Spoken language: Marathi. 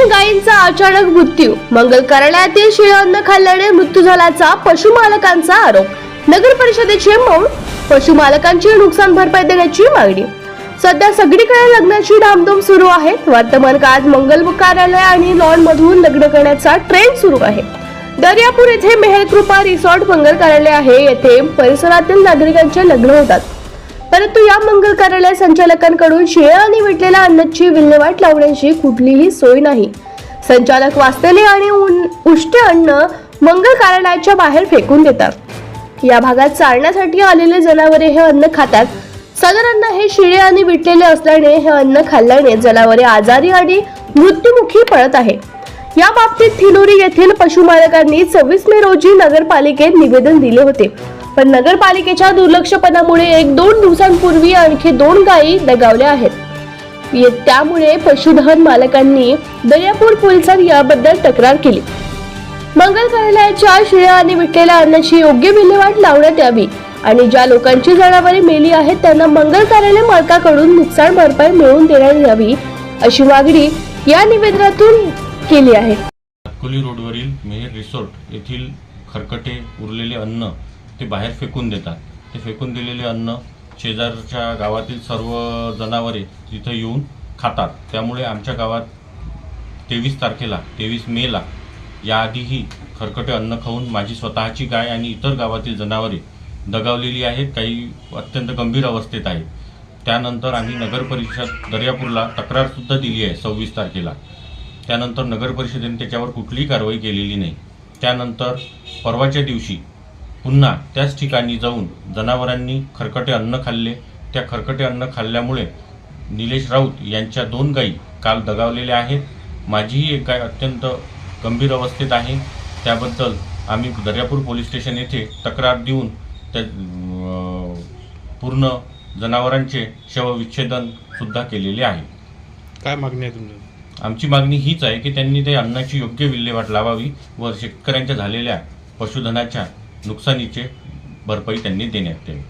तीन गायींचा अचानक मृत्यू. मंगल कार्यालयातील शिळे अन्न खाल्ल्याने मृत्यू झाल्याचा पशुमालकांचा आरोप. नगर परिषदेचे मौन पशुमालकांची नुकसान भरपाई देण्याची मागणी. सध्या सगळीकडे लग्नाची धामधूम सुरू आहे. वर्तमान काळात मंगल कार्यालय आणि लॉन मधून लग्न करण्याचा ट्रेंड सुरू आहे. दर्यापूर येथे मेहर कृपा रिसॉर्ट मंगल कार्यालय आहे. येथे परिसरातील नागरिकांचे लग्न होतात. परंतु या मंगल कार्यालय संचालकांकडून शिळे आणि विटलेल्या अन्नाची विल्हेवाट लावण्याची कुठलीही सोय नाही. संचालक वाचलेले आणि उष्ट उष्टे अन्न मंगल कार्यालयाच्या बाहेर फेकून देतात. या भागात चालण्यासाठी आलेले जनावरे हे अन्न खातात. सदर अन्न हे शिळे आणि विटलेले असल्याने हे अन्न खाल्ल्याने जनावरे आजारी आणि मृत्युमुखी पडत आहे. या बाबतीत थिलोरी येथील पशुमालकांनी सव्वीस मे रोजी नगरपालिकेत निवेदन दिले होते. पण नगरपालिकेच्या दुर्लक्षपणामुळे एक दोन दिवसांपूर्वी आणखी दोन गायी दगावल्या आहेत. त्यामुळे पशुधन मालकांनी दर्यापूर पोलिसात याबद्दल तक्रार केली. मंगल कार्यालयाच्या शिळ्या आणि विटलेल्या अन्नाची योग्य विल्हेवाट लावण्यात यावी आणि ज्या लोकांची जनावरे मेली आहेत त्यांना मंगल कार्यालय मालकाकडून नुकसान भरपाई मिळवून देण्यात यावी अशी मागणी या निवेदनातून केली आहे. रोडवरील मेहर रिसॉर्ट येथील खरकटे उरलेले अन्न ते बाहेर फेकून देतात. ते फेकून दिलेले अन्न शेजारच्या गावातील सर्व जनावरे तिथं येऊन खातात. त्यामुळे आमच्या गावात तेवीस तारखेला तेवीस मेला याआधीही खरकटे अन्न खाऊन माझी स्वतःची गाय आणि इतर गावातील जनावरे दगावलेली आहेत. काही अत्यंत गंभीर अवस्थेत आहेत. त्यानंतर आम्ही नगर परिषद दर्यापूरला तक्रारसुद्धा दिली आहे सव्वीस तारखेला. त्यानंतर नगर परिषदेने त्याच्यावर कुठलीही कारवाई केलेली नाही. त्यानंतर परवाच्या दिवशी पुन्हा त्याच ठिकाणी जाऊन जनावरांनी खरकटे अन्न खाल्ले. त्या खरकटे अन्न खाल्ल्यामुळे निलेश राऊत यांच्या दोन गायी काल दगावलेल्या आहेत. माझीही एक गाय अत्यंत गंभीर अवस्थेत आहे. त्याबद्दल आम्ही दर्यापूर पोलीस स्टेशन येथे तक्रार देऊन त्या पूर्ण जनावरांचे शवविच्छेदन सुद्धा केलेले आहे. काय मागणी आहे तुमची? आमची मागणी हीच आहे की त्यांनी त्या अन्नाची योग्य विल्हेवाट लावावी व शेतकऱ्यांच्या झालेल्या पशुधनाच्या नुकसानीचे भरपाई त्यांनी देण्यात यावी.